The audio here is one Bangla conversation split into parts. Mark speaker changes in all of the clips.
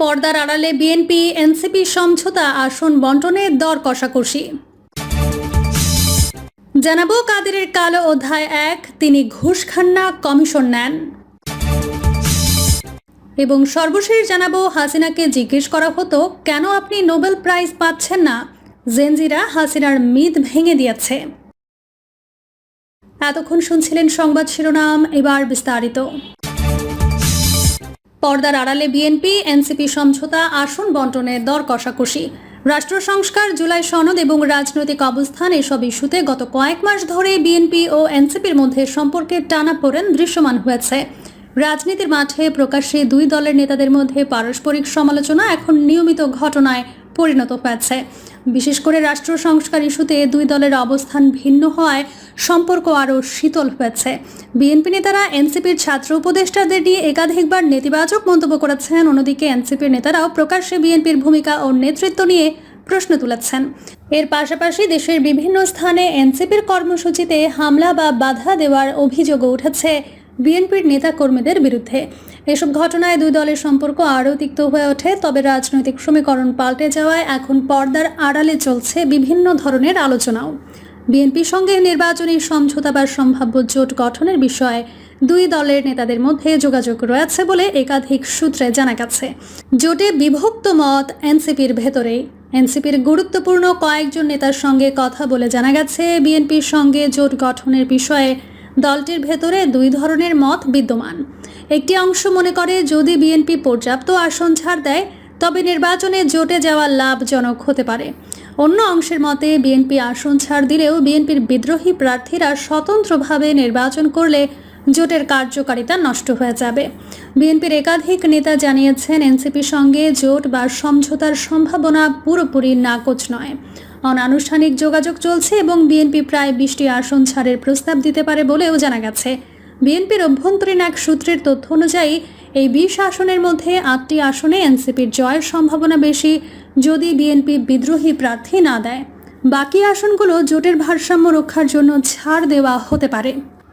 Speaker 1: পর্দার আড়ালে বিএনপি, এনসিপি, সমঝোতা আসন বন্টনে দর কষাকষি। জানাব কাদেরের কালো অধ্যায় এক, তিনি ঘুষ খান না, কমিশন নেন। এবং সর্বশেষ জানাব হাসিনাকে জিজ্ঞেস করা হতো, কেন আপনি নোবেল প্রাইজ পাচ্ছেন না? জেনজিরা হাসিনার মিথ ভেঙে দিয়েছে। এতক্ষণ শুনছিলেন সংবাদ শিরোনাম, এবার বিস্তারিত। পর্দার আড়ালে বিএনপি, এনসিপি সমঝোতা আসন বন্টনে দর কষাকষি। রাষ্ট্র সংস্কার, জুলাই সনদ এবং রাজনৈতিক অবস্থান এসব ইস্যুতে গত কয়েক মাস ধরে বিএনপি ও এনসিপির মধ্যে সম্পর্কের টানাপোড়েন দৃশ্যমান হয়েছে। রাজনীতির মাঠে প্রকাশ্যে দুই দলের নেতাদের মধ্যে পারস্পরিক সমালোচনা এখন নিয়মিত ঘটনায় পরিণত হয়েছে। বিশেষ করে রাষ্ট্র সংস্কার ইস্যুতে দুই দলের অবস্থান ভিন্ন হওয়ায় সম্পর্ক আরও শীতল হয়েছে। বিএনপি নেতারা, এনসিপির ছাত্র উপদেষ্টাদের নিয়ে একাধিকবার নেতিবাচক মন্তব্য করেছেন। অন্যদিকে এনসিপির নেতারাও প্রকাশ্যে বিএনপির ভূমিকা ও নেতৃত্ব নিয়ে প্রশ্ন তুলেছেন। এর পাশাপাশি দেশের বিভিন্ন স্থানে এনসিপির কর্মসূচিতে হামলা বা বাধা দেওয়ার অভিযোগও উঠেছে বিএনপির নেতাকর্মীদের বিরুদ্ধে। এসব ঘটনায় দুই দলের সম্পর্ক আরও তিক্ত হয়ে ওঠে, তবে রাজনৈতিক সমীকরণ পাল্টে যাওয়ায় এখন পর্দার আড়ালে চলছে বিভিন্ন ধরনের আলোচনাও। বিএনপির সঙ্গে নির্বাচনী সমঝোতা বা সম্ভাব্য জোট গঠনের বিষয়ে দুই দলের নেতাদের মধ্যে যোগাযোগ রয়েছে বলে একাধিক সূত্রে জানা গেছে। জোটে বিভক্ত মত এনসিপির ভেতরে এনসিপির গুরুত্বপূর্ণ কয়েকজন নেতার সঙ্গে কথা বলে জানা গেছে, বিএনপির সঙ্গে জোট গঠনের বিষয়ে দলটির ভেতরে দুই ধরনের মত বিদ্যমান। একটি অংশ মনে করে যদি বিএনপি পর্যাপ্ত আসন ছাড় দেয়, তবে নির্বাচনে জোটে যাওয়া লাভজনক হতে পারে। অন্য অংশের মতে, বিএনপি আসন ছাড় দিলেও বিএনপির বিদ্রোহী প্রার্থীরা স্বতন্ত্রভাবে নির্বাচন করলে জোটের কার্যকারিতা নষ্ট হয়ে যাবে। বিএনপির একাধিক নেতা জানিয়েছেন, এনসিপির সঙ্গে জোট বা সমঝোতার সম্ভাবনা পুরোপুরি নাকচ নয়। অনানুষ্ঠানিক যোগাযোগ চলছে এবং বিএনপি প্রায় বিশটি আসন ছাড়ের প্রস্তাব দিতে পারে বলেও জানা গেছে। বিএনপির অভ্যন্তরীণ এক সূত্রের তথ্য অনুযায়ী, এই বিশ আসনের মধ্যে আটটি আসনে এনসিপির জয়ের সম্ভাবনা বেশি যদি বিএনপি বিদ্রোহী প্রার্থী না দেয়। বাকি আসনগুলো জোটের ভারসাম্য রক্ষার জন্য ছাড় দেওয়া হতে পারে।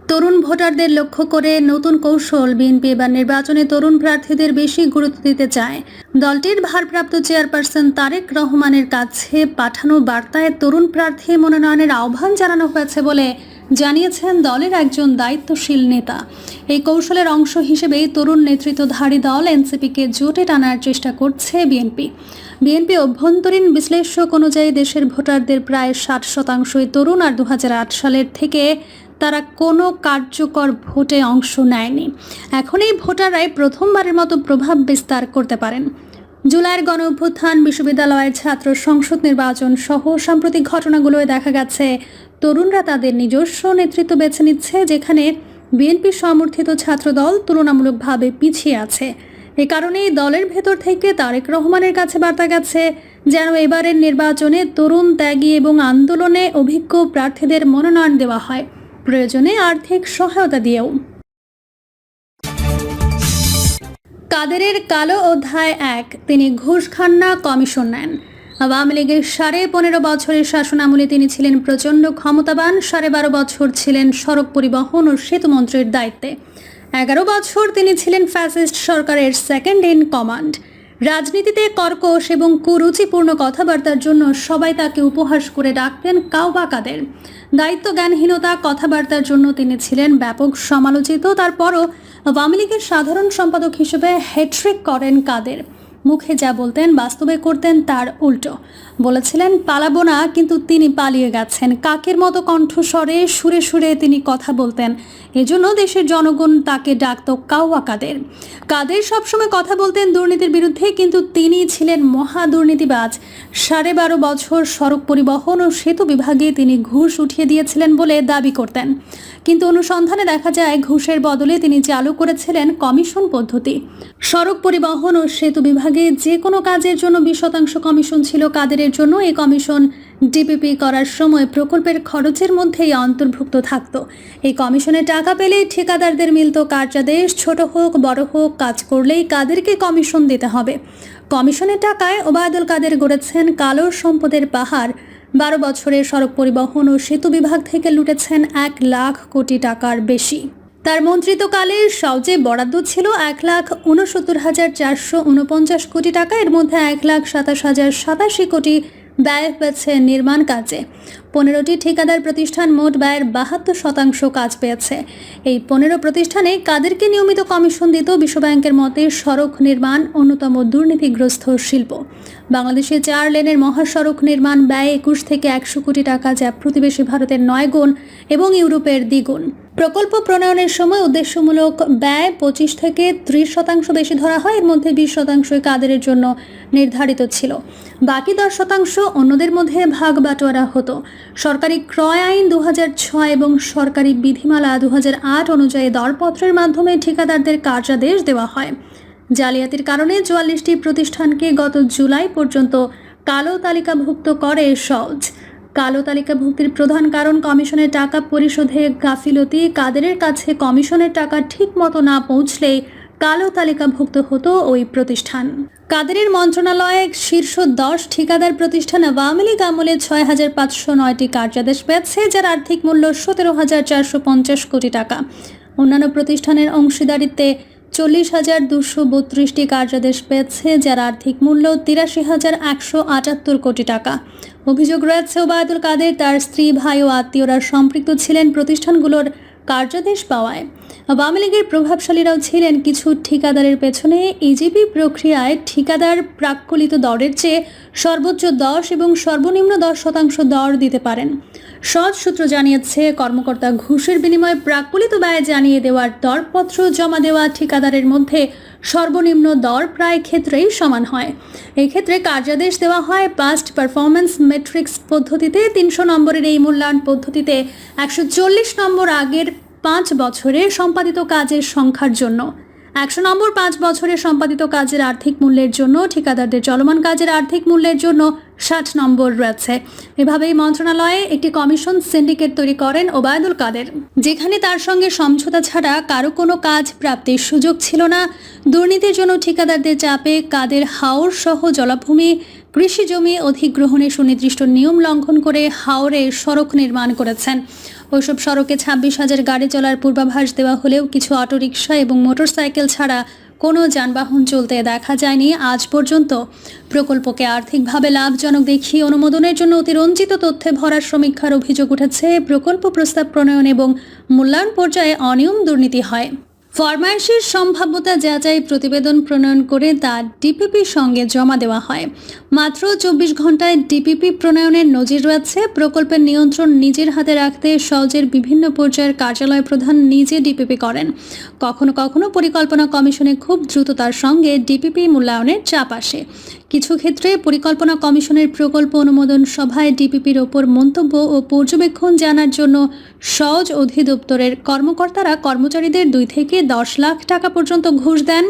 Speaker 1: তরুণ ভোটারদের লক্ষ্য করে নতুন কৌশল বিএনপি এবার নির্বাচনে তরুণ প্রার্থীদের বেশি গুরুত্ব দিতে চায়। দলটির ভারপ্রাপ্ত চেয়ারপারসন তারেক রহমানের কাছে পাঠানো বার্তায় তরুণ প্রার্থী মনোনয়নের আহ্বান জানানো হয়েছে বলে জানিয়েছেন দলের একজন দায়িত্বশীল নেতা। এই কৌশলের অংশ হিসেবেই তরুণ নেতৃত্বধারী দল এনসিপিকে জোটে টানার চেষ্টা করছে বিএনপি। বিএনপি অভ্যন্তরীণ বিশ্লেষক অনুযায়ী দেশের ভোটারদের প্রায় ষাট শতাংশই তরুণ আর দু হাজার আট সালের থেকে তারা কোনো কার্যকর ভোটে অংশ নেয়নি। এখন এই ভোটাররাই প্রথমবারের মতো প্রভাব বিস্তার করতে পারেন। জুলাইয়ের গণ অভ্যুত্থান বিশ্ববিদ্যালয়ের ছাত্র সংসদ নির্বাচন সহ সাম্প্রতিক ঘটনাগুলোয় দেখা গেছে, তরুণরা তাদের নিজস্ব নেতৃত্ব বেছে নিচ্ছে, যেখানে বিএনপি সমর্থিত ছাত্রদল তুলনামূলকভাবে পিছিয়ে আছে। এ কারণেই দলের ভেতর থেকে তারেক রহমানের কাছে বার্তা গেছে যেন এবারের নির্বাচনে তরুণ ত্যাগী এবং আন্দোলনে অভিজ্ঞ প্রার্থীদের মনোনয়ন দেওয়া হয়। প্রয়োজনে আর্থিক সহায়তা দিয়েও। কাদেরের কালো অধ্যায় এক। তিনি ঘুষ খান না কমিশন নেন। আওয়ামী লীগের সাড়ে পনেরো বছরের শাসনামলে তিনি ছিলেন প্রচণ্ড ক্ষমতাবান, সাড়ে বারো বছর ছিলেন সড়ক পরিবহন ও সেতুমন্ত্রীর দায়িত্বে। এগারো বছর তিনি ছিলেন ফ্যাসিস্ট সরকারের সেকেন্ড ইন কমান্ড। রাজনীতিতে কর্কশ এবং কুরুচিপূর্ণ কথাবার্তার জন্য সবাই তাকে উপহাস করে ডাকতেন কাউবা কাদের। দায়িত্ব জ্ঞানহীনতা কথাবার্তার জন্য তিনি ছিলেন ব্যাপক সমালোচিত। তারপরও আওয়ামী লীগের সাধারণ সম্পাদক হিসেবে হ্যাট্রিক করেন কাদের? মুখে যা বলতেন, বাস্তবে করতেন তার উল্টো। বলেছিলেন, পালাবো না, কিন্তু তিনি পালিয়ে গেছেন। কাকের মতো কণ্ঠস্বরে, সুরে সুরে তিনি কথা বলতেন। এজন্য দেশের জনগণ তাকে ডাকত কাউয়া কাদের। কাদের সবসময় কথা বলতেন দুর্নীতির বিরুদ্ধে, কিন্তু তিনি ছিলেন মহা দুর্নীতিবাজ। সাড়ে বারো বছর সড়ক পরিবহন ও সেতু বিভাগে তিনি ঘুষ উঠিয়ে দিয়েছিলেন বলে দাবি করতেন। কিন্তু অনুসন্ধানে দেখা যায়, ঘুষের বদলে তিনি চালু করেছিলেন কমিশন পদ্ধতি। সড়ক পরিবহন ও সেতু বিভাগে যে কোনো কাজের জন্য বিশ শতাংশ কমিশন ছিল কাদেরের জন্য, এই কমিশন ডিপিপি করার সময় প্রকল্পের খরচের মধ্যেই অন্তর্ভুক্ত থাকত। এই কমিশনে টাকা পেলেই ঠিকাদারদের মিলত কার্যাদেশ, ছোট হোক, বড় হোক, কাজ করলেই কাদেরকে কমিশন দিতে হবে। কমিশনের টাকায় ওবায়দুল কাদের গড়েছেন কালো সম্পদের পাহাড়। বারো বছরের সড়ক পরিবহন ও সেতু বিভাগ থেকে লুটেছেন এক লাখ কোটি টাকার বেশি। তার মন্ত্রিত্বকালে সবচে বরাদ্দ ছিল এক লাখ উনসত্তর হাজার চারশো উনপঞ্চাশ কোটি টাকা। এর মধ্যে এক লাখ সাতাশ হাজার সাতাশি কোটি ব্যয় হয়েছে নির্মাণ কাজে। পনেরোটি ঠিকাদার প্রতিষ্ঠান মোট ব্যয়ের বাহাত্তর শতাংশ কাজ পেয়েছে। এই পনেরো প্রতিষ্ঠানে কাদেরকে নিয়মিত কমিশন দিত? বিশ্বব্যাংকের মতে সড়ক নির্মাণ অন্যতম দুর্নীতিগ্রস্ত শিল্প। বাংলাদেশে চার লেনের মহাসড়ক নির্মাণ ব্যয় একুশ থেকে একশো কোটি টাকা, যা প্রতিবেশী ভারতের নয় গুণ এবং ইউরোপের দ্বিগুণ প্রকল্প প্রণয়নের সময় উদ্দেশ্যমূলক ব্যয় পঁচিশ থেকে ত্রিশ শতাংশ বেশি ধরা হয়। এর মধ্যে বিশ শতাংশই কাদেরের জন্য নির্ধারিত ছিল। বাকি দশ শতাংশ অন্যদের মধ্যে ভাগ বাটোয়ারা হতো। সরকারি ক্রয় আইন দু ছয় এবং সরকারি বিধিমালা দু আট অনুযায়ী দরপত্রের মাধ্যমে ঠিকাদারদের কার্যাদেশ দেওয়া হয়। জালিয়াতির কারণে চুয়াল্লিশটি প্রতিষ্ঠানকে গত জুলাই পর্যন্ত কালো তালিকাভুক্ত করে সজ কালো তালিকাভুক্তির প্রধান কারণ কমিশনের টাকা পরিশোধে গাফিলতি। কাদেরের কাছে কমিশনের টাকা ঠিক মতো না পৌঁছলে কালো তালিকাভুক্ত হতো ওই প্রতিষ্ঠান। কাদেরের মন্ত্রণালয়ে শীর্ষ দশ ঠিকাদার প্রতিষ্ঠান আওয়ামী লীগ আমলে ছয় হাজার পাঁচশো নয়টি কার্যাদেশ পেয়েছে, যার আর্থিক মূল্য সতেরো হাজার চারশো পঞ্চাশ কোটি টাকা। অন্যান্য প্রতিষ্ঠানের অংশীদারিত্বে চল্লিশ হাজার দুশো বত্রিশটি কার্যাদেশ পেয়েছে, যার আর্থিক মূল্য তিরাশি হাজার একশো আটাত্তর কোটি টাকা। অভিযোগ রয়েছে, ওবায়দুল কাদের তার স্ত্রী, ভাই ও আত্মীয়রা সম্পৃক্ত ছিলেন প্রতিষ্ঠানগুলোর কার্যাদেশ পাওয়ায়। আওয়ামী লীগের প্রভাবশালীরাও ছিলেন কিছু ঠিকাদারের পেছনে। ইজিপি প্রক্রিয়ায় ঠিকাদার প্রাক্কলিত দরের চেয়ে সর্বোচ্চ দশ এবং সর্বনিম্ন দশ শতাংশ দর দিতে পারেন। সৎ সূত্র জানিয়েছে, কর্মকর্তা ঘুষের বিনিময়ে প্রাক্কলিত ব্যয় জানিয়ে দেওয়ার দরপত্র জমা দেওয়া ঠিকাদারের মধ্যে সর্বনিম্ন দর প্রায় ক্ষেত্রেই সমান হয়। এই ক্ষেত্রে কার্যাদেশ দেওয়া হয় পাস্ট পারফরম্যান্স মেট্রিক্স পদ্ধতিতে। তিনশো নম্বরের এই মূল্যায়ন পদ্ধতিতে একশো চল্লিশ নম্বর আগের পাঁচ বছরে সম্পাদিত কাজের সংখ্যার জন্য। একশো নম্বর পাঁচ বছরে সম্পাদিত কাজের আর্থিক মূল্যের জন্য, ঠিকাদারদের চলমান কাজের আর্থিক মূল্যের জন্য ষাট নম্বর রয়েছে। এভাবেই মন্ত্রণালয়ে একটি কমিশন সিন্ডিকেট তৈরি করেন ওবায়দুল কাদের, যেখানে তার সঙ্গে সমঝোতা ছাড়া কারও কোনো কাজ প্রাপ্তির সুযোগ ছিল না। দুর্নীতির জন্য ঠিকাদারদের চাপে কাদের হাওর সহ জলাভূমি কৃষি জমি অধিগ্রহণে সুনির্দিষ্ট নিয়ম লঙ্ঘন করে হাওরে সড়ক নির্মাণ করেছেন। ওইসব সড়কে ছাব্বিশ হাজার গাড়ি চলার পূর্বাভাস দেওয়া হলেও কিছু অটোরিকশা এবং মোটরসাইকেল ছাড়া কোনো যানবাহন চলতে দেখা যায়নি। আজ পর্যন্ত প্রকল্পকে আর্থিকভাবে লাভজনক দেখিয়ে অনুমোদনের জন্য অতিরঞ্জিত তথ্যে ভরার সমীক্ষার অভিযোগ উঠেছে। প্রকল্প প্রস্তাব প্রণয়ন এবং মূল্যায়ন পর্যায়ে অনিয়ম দুর্নীতি হয়। ফরমাইশের সম্ভাব্যতা যাচাই প্রতিবেদন প্রণয়ন করে তা ডিপিপির সঙ্গে জমা দেওয়া হয়। মাত্র চব্বিশ ঘন্টায় ডিপিপি প্রণয়নের নজির রয়েছে। প্রকল্পের নিয়ন্ত্রণ নিজের হাতে রাখতে সহজের বিভিন্ন পর্যায়ের কার্যালয় প্রধান নিজে ডিপিপি করেন। কখনো কখনো পরিকল্পনা কমিশনে খুব দ্রুততার সঙ্গে ডিপিপি মূল্যায়নের চাপ আসে। কিছু ক্ষেত্রে পরিকল্পনা কমিশনের প্রকল্প অনুমোদন সভায় ডিপিপির ওপর মন্তব্য ও পর্যবেক্ষণ জানার জন্য সহজ অধিদপ্তরের কর্মকর্তারা কর্মচারীদের দুই থেকে দশ লাখ টাকা পর্যন্ত ঘুষ দেন।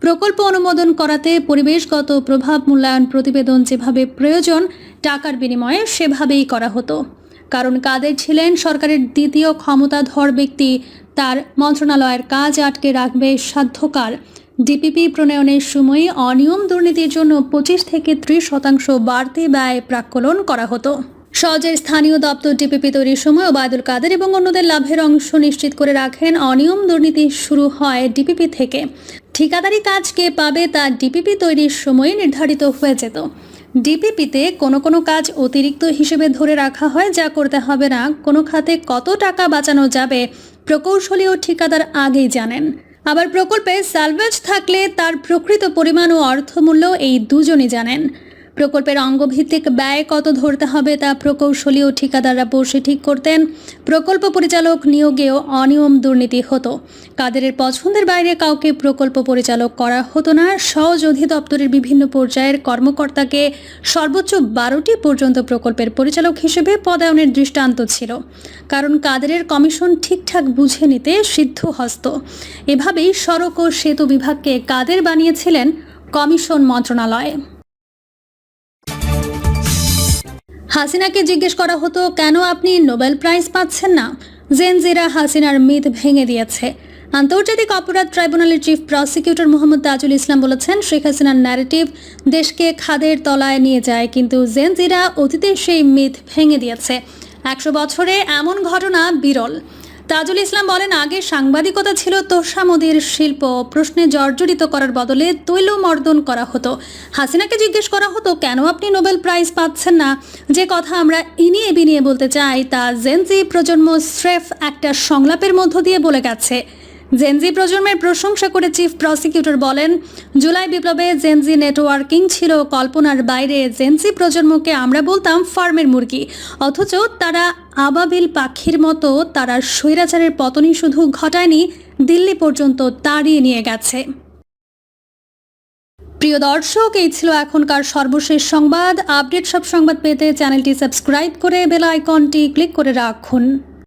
Speaker 1: প্রকল্প অনুমোদন করাতে পরিবেশগত প্রভাব মূল্যায়ন প্রতিবেদন যেভাবে প্রয়োজন, টাকার বিনিময়ে সেভাবেই করা হতো। কারণ কাদের ছিলেন সরকারের দ্বিতীয় ক্ষমতাধর ব্যক্তি, তার মন্ত্রণালয়ের কাজ আটকে রাখবে সাধ্যকার ডিপিপি প্রণয়নের সময় অনিয়ম দুর্নীতির জন্য পঁচিশ থেকে ত্রিশ শতাংশ বাড়তি ব্যয় প্রাক্কলন করা হতো। সহজের স্থানীয় দপ্তর ডিপিপি তৈরির সময় ওবায়দুল কাদের এবং অন্যদের লাভের অংশ নিশ্চিত করে রাখেন অনিয়ম দুর্নীতি শুরু হয় ডিপিপি থেকে। ঠিকাদারি কাজ কে পাবে তা ডিপিপি তৈরির সময় নির্ধারিত হয়ে যেত। ডিপিপিতে কোনো কোনো কাজ অতিরিক্ত হিসেবে ধরে রাখা হয়, যা করতে হবে না। কোনো খাতে কত টাকা বাঁচানো যাবে, প্রকৌশলী ও ঠিকাদার আগেই জানেন। আবার প্রকল্পে সালভেজ থাকলে তার প্রকৃত পরিমাণ ও অর্থমূল্য এই দুজনই জানেন। প্রকল্পের অঙ্গভিত্তিক ব্যয় কত ধরতে হবে তা প্রকৌশলী ও ঠিকাদাররা বসে ঠিক করতেন। প্রকল্প পরিচালক নিয়োগেও অনিয়ম দুর্নীতি হতো। কাদেরের পছন্দের বাইরে কাউকে প্রকল্প পরিচালক করা হতো না। সহজ অধিদপ্তরের বিভিন্ন পর্যায়ের কর্মকর্তাকে সর্বোচ্চ বারোটি পর্যন্ত প্রকল্পের পরিচালক হিসেবে পদায়নের দৃষ্টান্ত ছিল। কারণ কাদেরের কমিশন ঠিকঠাক বুঝে নিতে সিদ্ধ হস্ত এভাবেই সড়ক ও সেতু বিভাগকে কাদের বানিয়েছিলেন কমিশন মন্ত্রণালয়। হাসিনাকে জিজ্ঞেস করা হতো, কেন আপনি নোবেল প্রাইজ পাচ্ছেন না? জেনজিরা হাসিনার মিথ ভেঙে দিয়েছে। আন্তর্জাতিক অপরাধ ট্রাইব্যুনালের চিফ প্রসিকিউটর মোহাম্মদ তাজুল ইসলাম বলেছেন, শেখ হাসিনার ন্যারেটিভ দেশকে খাদের তলায় নিয়ে যায়। কিন্তু জেনজিরা অতীতে সেই মিথ ভেঙে দিয়েছে। একশো বছরে এমন ঘটনা বিরল। তাজুল ইসলাম বলেন, আগে সাংবাদিকতা ছিল তোষামদের শিল্প। প্রশ্নে জর্জরিত করার বদলে তৈল মর্দন করা হতো। হাসিনাকে জিজ্ঞেস করা হতো, কেন আপনি নোবেল প্রাইজ পাচ্ছেন না? যে কথা আমরা ইনিয়ে বিনিয়ে বলতে চাই, তা জেনজি প্রজন্ম স্রেফ একটা সংলাপের মধ্য দিয়ে বলে গেছে। জেনজি প্রজন্মের প্রশংসা করে চিফ প্রসিকিউটর বলেন, জুলাই বিপ্লবে জেনজি নেটওয়ার্কিং ছিল কল্পনার বাইরে। জেনজি প্রজন্মকে আমরা বলতাম ফার্মের মুরগি, অথচ তারা আবাবিল পাখির মতো তারা স্বৈরাচারের পতনই শুধু ঘটায়নি, দিল্লি পর্যন্ত তাড়িয়ে নিয়ে গেছে। প্রিয় দর্শক, এই ছিল এখনকার সর্বশেষ সংবাদ। আপডেট সব সংবাদ পেতে চ্যানেলটি সাবস্ক্রাইব করে বেল আইকনটি ক্লিক করে রাখুন।